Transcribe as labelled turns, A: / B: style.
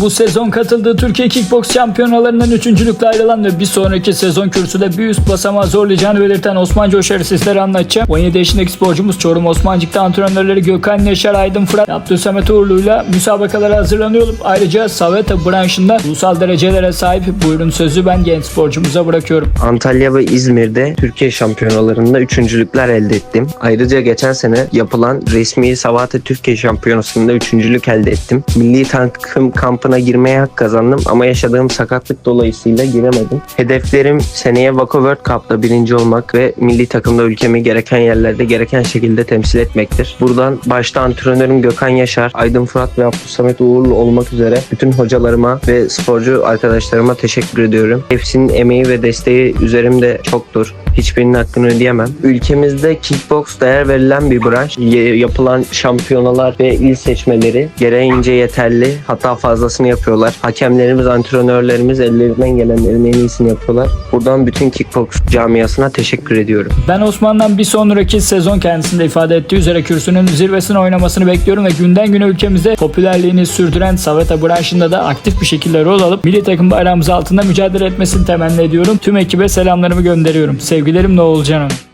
A: Bu sezon katıldığı Türkiye Kickbox şampiyonalarından üçüncülükle ayrılan ve bir sonraki sezon kürsüde bir üst basamağı zorlayacağını belirten Osman Coşar'ı sizlere anlatacağım. 17 yaşındaki sporcumuz Çorum Osmancık'ta antrenörleri Gökhan Yaşar Aydın Fırat Abdülsamet Uğurlu'yla müsabakalara hazırlanıyor. Ayrıca Saveta branşında ulusal derecelere sahip buyurun sözü ben genç sporcumuza bırakıyorum.
B: Antalya ve İzmir'de Türkiye şampiyonalarında üçüncülükler elde ettim. Ayrıca geçen sene yapılan resmi Savate Türkiye şampiyonasında üçüncülük elde ettim. Milli takım kampına girmeye hak kazandım ama yaşadığım sakatlık dolayısıyla giremedim. Hedeflerim seneye Vako World Cup'ta birinci olmak ve milli takımda ülkemi gereken yerlerde gereken şekilde temsil etmektir. Buradan başta antrenörüm Gökhan Yaşar, Aydın Fırat ve Abdülsamet Uğurlu olmak üzere bütün hocalarıma ve sporcu arkadaşlarıma teşekkür ediyorum. Hepsinin emeği ve desteği üzerimde çoktur. Hiçbirinin hakkını ödeyemem. Ülkemizde kickbox değer verilen bir branş. Yapılan şampiyonalar ve il seçmeleri gereğince yeterli. Hatta fazlasını yapıyorlar. Hakemlerimiz, antrenörlerimiz ellerinden gelenlerin en iyisini yapıyorlar. Buradan bütün kickbox camiasına teşekkür ediyorum.
A: Ben Osman'dan bir sonraki sezon kendisinde ifade ettiği üzere kürsünün zirvesine oynamasını bekliyorum ve günden güne ülkemizde popülerliğini sürdüren Saveta branşında da aktif bir şekilde rol alıp milli takım bayrağımız altında mücadele etmesini temenni ediyorum. Tüm ekibe selamlarımı gönderiyorum. Sevgilerim Oğulcan Hanım.